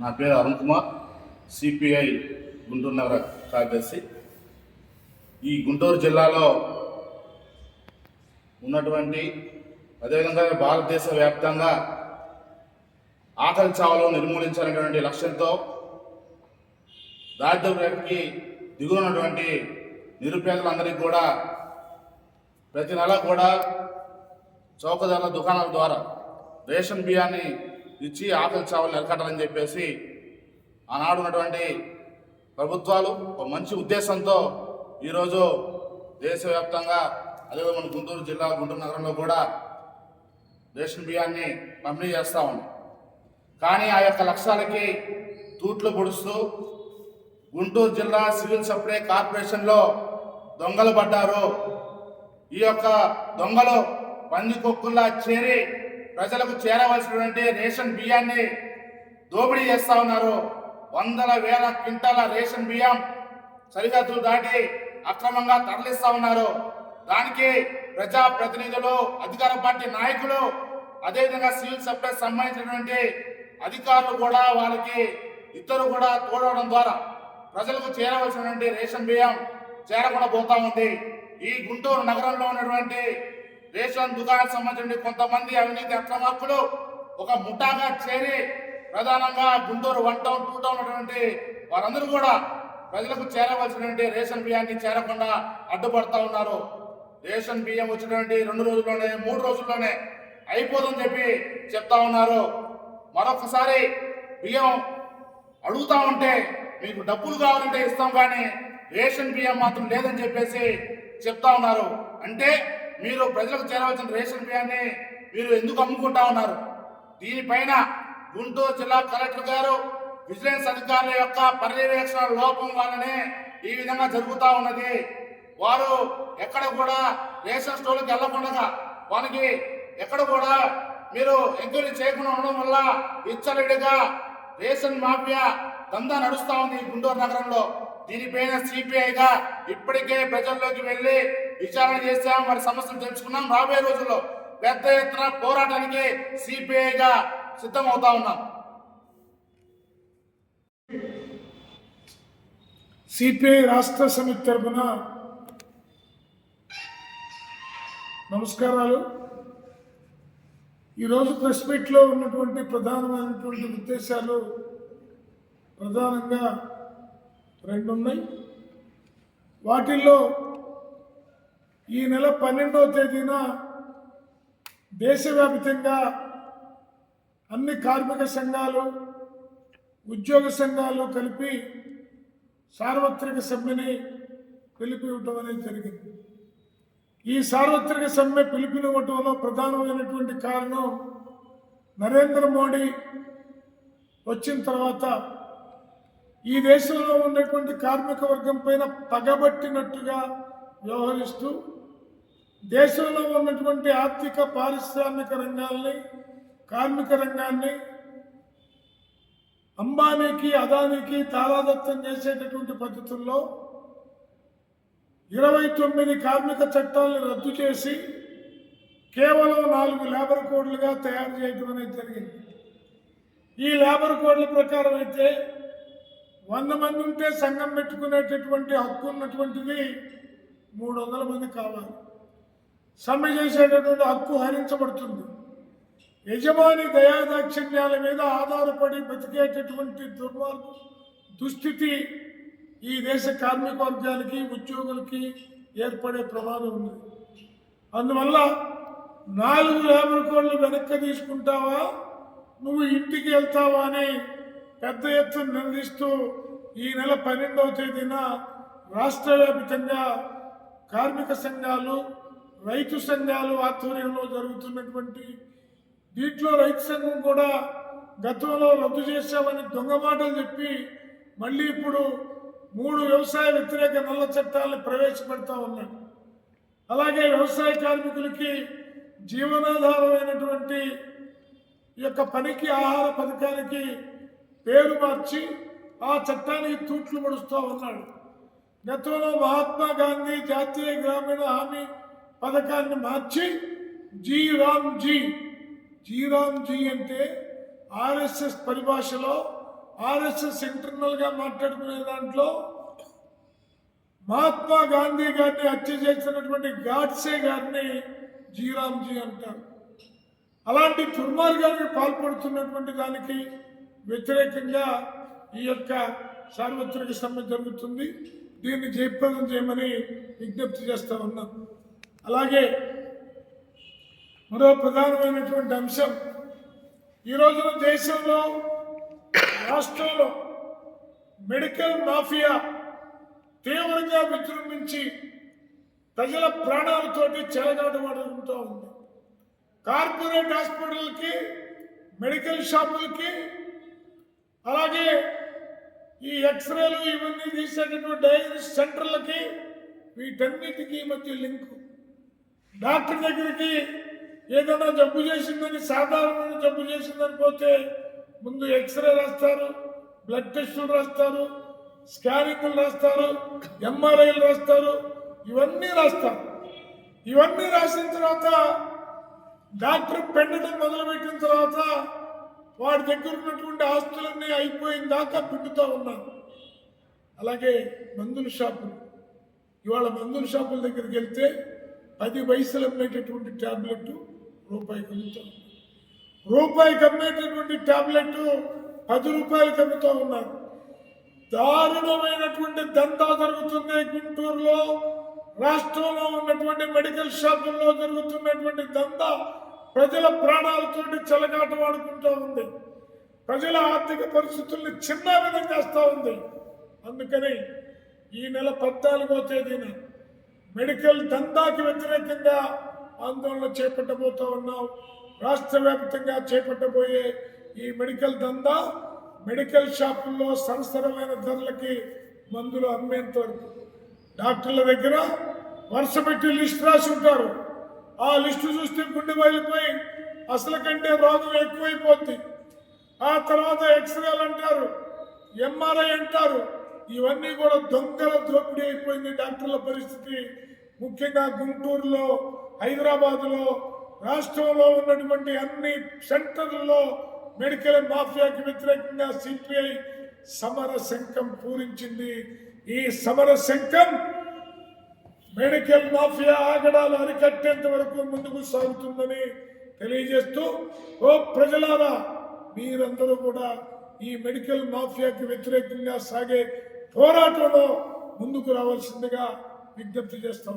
నా పేరు అరుణ్ కుమార్ సిపిఐ గుంటూరు నగర కార్యదర్శి. ఈ గుంటూరు జిల్లాలో ఉన్నటువంటి అదేవిధంగా భారతదేశ వ్యాప్తంగా ఆకలి చావలు నిర్మూలించాలనేటువంటి లక్ష్యంతో దారిద్ర్య రేఖకి దిగున్నటువంటి నిరుపేదలందరికీ కూడా ప్రతి నెల కూడా చౌకధరల దుకాణాల ద్వారా రేషన్ బియ్యాన్ని ఇచ్చి ఆకలి చావలు నిలకట్టాలని చెప్పేసి ఆనాడు ఉన్నటువంటి ప్రభుత్వాలు ఒక మంచి ఉద్దేశంతో ఈరోజు దేశవ్యాప్తంగా అదేవిధంగా మన గుంటూరు జిల్లా గుంటూరు నగరంలో కూడా రేషన్ బియ్యాన్ని పంపిణీ చేస్తూ ఉన్నాం. కానీ ఆ యొక్క లక్ష్యాలకి తూట్లు పొడుస్తూ గుంటూరు జిల్లా సివిల్ సప్లై కార్పొరేషన్లో దొంగలు పడ్డారు. ఈ యొక్క దొంగలు పందికొక్కుల్లా చేరి ప్రజలకు చేరవలసినటువంటి రేషన్ బియ్యాన్ని దోపిడీ చేస్తా ఉన్నారు. వందల వేల క్వింటాల రేషన్ బియ్యం సరిహద్దులు దాటి అక్రమంగా తరలిస్తా ఉన్నారు. దానికి ప్రజా ప్రతినిధులు అధికార పార్టీ నాయకులు అదేవిధంగా సివిల్ సప్లై సంబంధించినటువంటి అధికారులు కూడా వాళ్ళకి ఇద్దరు కూడా తోడవడం ద్వారా ప్రజలకు చేరవలసినటువంటి రేషన్ బియ్యం చేరకుండా పోతా ఉంది. ఈ గుంటూరు నగరంలో ఉన్నటువంటి రేషన్ దుకాణాలకు సంబంధించిన కొంతమంది అవినీతి అక్రమకులు ఒక ముఠాగా చేరి ప్రధానంగా Guntur one town two town ఉన్నటువంటి వారందరూ కూడా ప్రజలకు చేరవలసినటువంటి రేషన్ బియ్యాన్ని చేరకుండా అడ్డుపడతా ఉన్నారు. రేషన్ బియ్యం వచ్చినటువంటి రెండు రోజుల్లోనే మూడు రోజుల్లోనే అయిపోదని చెప్పి చెప్తా ఉన్నారు. మరొకసారి బియ్యం అడుగుతా ఉంటే మీకు డబ్బులు కావాలంటే ఇస్తాం కానీ రేషన్ బియ్యం మాత్రం లేదని చెప్పేసి చెప్తా ఉన్నారు. అంటే మీరు ప్రజలకు చేరవలసిన రేషన్ బియ్యాన్ని మీరు ఎందుకు అమ్ముకుంటా ఉన్నారు? దీనిపైన గుంటూరు జిల్లా కలెక్టర్ గారు విజిలెన్స్ అధికారుల యొక్క పర్యవేక్షణ లోపం వల్లనే ఈ విధంగా జరుగుతూ ఉన్నది. వారు ఎక్కడ కూడా రేషన్ స్టోర్లకు వెళ్ళకుండా వారికి ఎక్కడ కూడా మీరు ఎంక్వైరీ చేయకుండా ఉండడం వల్ల విచ్చలవిడిగా రేషన్ మాఫియా దందా నడుస్తూ ఉంది గుంటూరు నగరంలో. దీనిపైన సిపిఐగా ఇప్పటికే ప్రజల్లోకి వెళ్ళి విచారణ చేశాం వారి సమస్యలు తెలుసుకున్నాం. రాబోయే రోజుల్లో పెద్ద ఎత్తున పోరాటానికి సిపిఐగా సిద్ధమవుతా ఉన్నాం. సిపిఐ రాష్ట్ర సమితి తరఫున నమస్కారాలు. ఈరోజు ప్రెస్ మీట్లో ఉన్నటువంటి ప్రధానమైనటువంటి ఉద్దేశాలు ప్రధానంగా రెండున్నాయి. వాటిల్లో ఈ నెల పన్నెండవ తేదీన దేశవ్యాప్తంగా అన్ని కార్మిక సంఘాలు ఉద్యోగ సంఘాలు కలిపి సార్వత్రిక సమ్మెని పిలిపివ్వటం అనేది జరిగింది. ఈ సార్వత్రిక సమ్మె పిలుపునివ్వటంలో ప్రధానమైనటువంటి కారణం నరేంద్ర మోడీ వచ్చిన తర్వాత ఈ దేశంలో ఉన్నటువంటి కార్మిక వర్గం పైన పగబట్టినట్టుగా వ్యవహరిస్తూ దేశంలో ఉన్నటువంటి ఆర్థిక పారిశ్రామిక రంగాల్ని కార్మిక రంగాన్ని అంబానీకి అదానికి తారాదత్తం చేసేటటువంటి పద్ధతుల్లో ఇరవై తొమ్మిది కార్మిక చట్టాలను రద్దు చేసి కేవలం నాలుగు లేబర్ కోడ్లుగా తయారు చేయడం అనేది జరిగింది. ఈ లేబర్ కోడ్ల ప్రకారం అయితే వంద మంది ఉంటే సంఘం పెట్టుకునేటటువంటి హక్కు ఉన్నటువంటిది మూడు వందల మంది కావాలి. సమ్మె చేసేటటువంటి హక్కు హరించబడుతుంది. యజమాని దయాదాక్షిణ్యాల మీద ఆధారపడి బతికేటటువంటి దుర్మార్గం దుస్థితి ఈ దేశ కార్మిక వర్గాలకి ఉద్యోగులకి ఏర్పడే ప్రమాదం ఉంది. అందువల్ల నాలుగు లేబర్ కోళ్ళు వెనక్కి తీసుకుంటావా? నువ్వు ఇంటికి వెళ్తావా అని పెద్ద ఎత్తున నిలదీస్తూ ఈ నెల పన్నెండవ తేదీన రాష్ట్ర కార్మిక సంఘాలు రైతు సంఘాలు ఆధ్వర్యంలో జరుగుతున్నటువంటి దీంట్లో రైతు సంఘం కూడా గతంలో రద్దు చేశామని దొంగ మాటలు చెప్పి మళ్ళీ ఇప్పుడు మూడు వ్యవసాయ వ్యతిరేక నల్ల చట్టాలను ప్రవేశపెడతా ఉన్నాడు అలాగే వ్యవసాయ కార్మికులకి జీవనాధారమైనటువంటి ఈ యొక్క పనికి ఆహార పథకానికి పేరు మార్చి ఆ చట్టానికి తూట్లు పడుస్తూ ఉన్నాడు గతంలో మహాత్మా గాంధీ జాతీయ గ్రామీణ హామీ పథకాన్ని మార్చి G RAM G. G RAM G అంటే ఆర్ఎస్ఎస్ పరిభాషలో ఆర్ఎస్ఎస్ ఇంటర్నల్గా మాట్లాడుకునే దాంట్లో మహాత్మా గాంధీ గారిని హత్య చేసినటువంటి గాడ్సే గారిని జీరామ్జీ అంటారు. అలాంటి దుర్మార్గానికి పాల్పడుతున్నటువంటి దానికి వ్యతిరేకంగా ఈ యొక్క సార్వత్రిక సమ్మె జరుగుతుంది. దీన్ని జయప్రదం చేయమని విజ్ఞప్తి చేస్తా ఉన్నాం. అలాగే మరో ప్రధానమైనటువంటి అంశం. ఈ రోజున దేశంలో రాష్ట్రంలో మెడికల్ మాఫియా తీవ్రంగా విజృంభించి ప్రజల ప్రాణాలతోటి చెలగాటమాడుకుంటూ ఉంది. కార్పొరేట్ హాస్పిటల్కి మెడికల్ షాపులకి అలాగే ఈ ఎక్స్రేలు ఇవన్నీ తీసేటటువంటి డయాగ్నోస్ సెంటర్లకి వీటన్నిటికీ మధ్య లింకు. డాక్టర్ దగ్గరికి ఏదైనా జబ్బు చేసిందని సాధారణమైన జబ్బు చేసిందని పోతే ముందు ఎక్స్రే రాస్తారు బ్లడ్ టెస్టులు రాస్తారు స్కానింగ్లు రాస్తారు ఎంఆర్ఐలు రాస్తారు ఇవన్నీ రాస్తారు. ఇవన్నీ రాసిన తర్వాత డాక్టర్ పెండటం మొదలుపెట్టిన తర్వాత వాడి దగ్గర ఉన్నటువంటి ఆస్తులన్నీ అయిపోయిన దాకా పిండుతూ ఉన్నారు. అలాగే మందుల షాపులు. ఇవాళ మందుల షాపుల దగ్గరికి వెళ్తే పది పైసలు అమ్మేటటువంటి ట్యాబ్లెట్ రూపాయికి అమ్ముతాం. రూపాయికి అమ్మేటటువంటి ట్యాబ్లెట్ పది రూపాయలకి అమ్ముతూ ఉన్నారు దారుణమైనటువంటి దంతా జరుగుతుంది గుంటూరులో. రాష్ట్రంలో ఉన్నటువంటి మెడికల్ షాపుల్లో జరుగుతున్నటువంటి దందా ప్రజల ప్రాణాలతోటి చెలగాటమాడుకుంటూ ఉంది. ప్రజల ఆర్థిక పరిస్థితుల్ని చిన్నాభిన్నం చేస్తూ ఉంది. అందుకని ఈ నెల పద్నాలుగో తేదీన మెడికల్ దందాకి వ్యతిరేకంగా ఆందోళన చేపట్టబోతా ఉన్నాం. రాష్ట్ర వ్యాప్తంగా చేపట్టబోయే ఈ మెడికల్ దందా మెడికల్ షాపుల్లో సరసరమైన ధరలకి మందులు అమ్మేంత వరకు. డాక్టర్ల దగ్గర వరుస పెట్టి లిస్ట్ రాసి ఉంటారు. ఆ లిస్టు చూస్తే గుండె బయలుపోయి అసలు కంటే రోగం ఎక్కువైపోద్ది. ఆ తర్వాత ఎక్స్రేలు అంటారు ఎంఆర్ఐ అంటారు ఇవన్నీ కూడా దొంగల దోపిడీ అయిపోయింది డాక్టర్ల పరిస్థితి. ముఖ్యంగా గుంటూరులో హైదరాబాదులో రాష్ట్రంలో ఉన్నటువంటి అన్ని సెంటర్లలో మెడికల్ మాఫియాకి వ్యతిరేకంగా సిపిఐ సమర శంఖం పూరించింది. ఈ సమర శంఖం మెడికల్ మాఫియా ఆగడాలు అరికట్టేంత వరకు ముందుకు సాగుతుందని తెలియజేస్తూ ఓ ప్రజలారా మీరందరూ కూడా ఈ మెడికల్ మాఫియాకి వ్యతిరేకంగా సాగే పోరాటంలో ముందుకు రావాల్సిందిగా విజ్ఞప్తి చేస్తాం